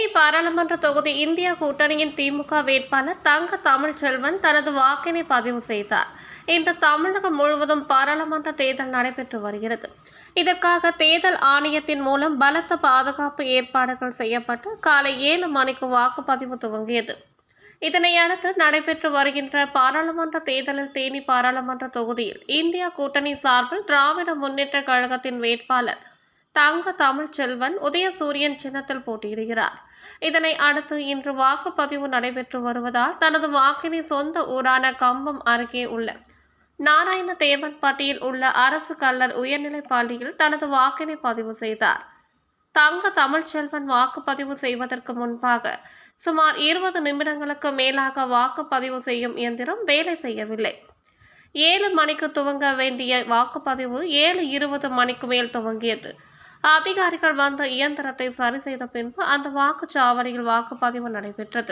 தேனி பாராளுமன்ற தொகுதி இந்தியா கூட்டணியின் திமுக வேட்பாளர் தங்க தமிழ்ச்செல்வன் தனது வாக்கினை பதிவு செய்தார். இன்று தமிழகம் முழுவதும் பாராளுமன்ற தேர்தல் நடைபெற்று வருகிறது. இதற்காக தேர்தல் ஆணையத்தின் மூலம் பலத்த பாதுகாப்பு ஏற்பாடுகள் செய்யப்பட்டு காலை ஏழு மணிக்கு வாக்குப்பதிவு துவங்கியது. இதனை அடுத்து நடைபெற்று வருகின்ற பாராளுமன்ற தேர்தலில் தேனி பாராளுமன்ற தொகுதியில் இந்தியா கூட்டணி சார்பில் திராவிட முன்னேற்ற கழகத்தின் வேட்பாளர் தங்க தமிழ்ச்செல்வன் உதயசூரியன் சின்னத்தில் போட்டியிடுகிறார். இதனை அடுத்து இன்று வாக்குப்பதிவு நடைபெற்று வருவதால் தனது வாக்கினை சொந்த ஊரான கம்பம் அருகே உள்ள நாராயண தேவன்பட்டியில் உள்ள அரசு கல்லர் உயர்நிலைப் பள்ளியில் தனது வாக்கினை பதிவு செய்தார். தங்க தமிழ்ச்செல்வன் வாக்குப்பதிவு செய்வதற்கு முன்பாக சுமார் இருபது நிமிடங்களுக்கு மேலாக வாக்குப்பதிவு செய்யும் இயந்திரம் வேலை செய்யவில்லை. ஏழு மணிக்கு துவங்க வேண்டிய வாக்குப்பதிவு ஏழு இருபது மணிக்கு மேல் துவங்கியது. அதிகாரிகள் வந்த இயந்திரத்தை சரி செய்த பின்பு அந்த வாக்குச்சாவடியில் வாக்குப்பதிவு நடைபெற்றது.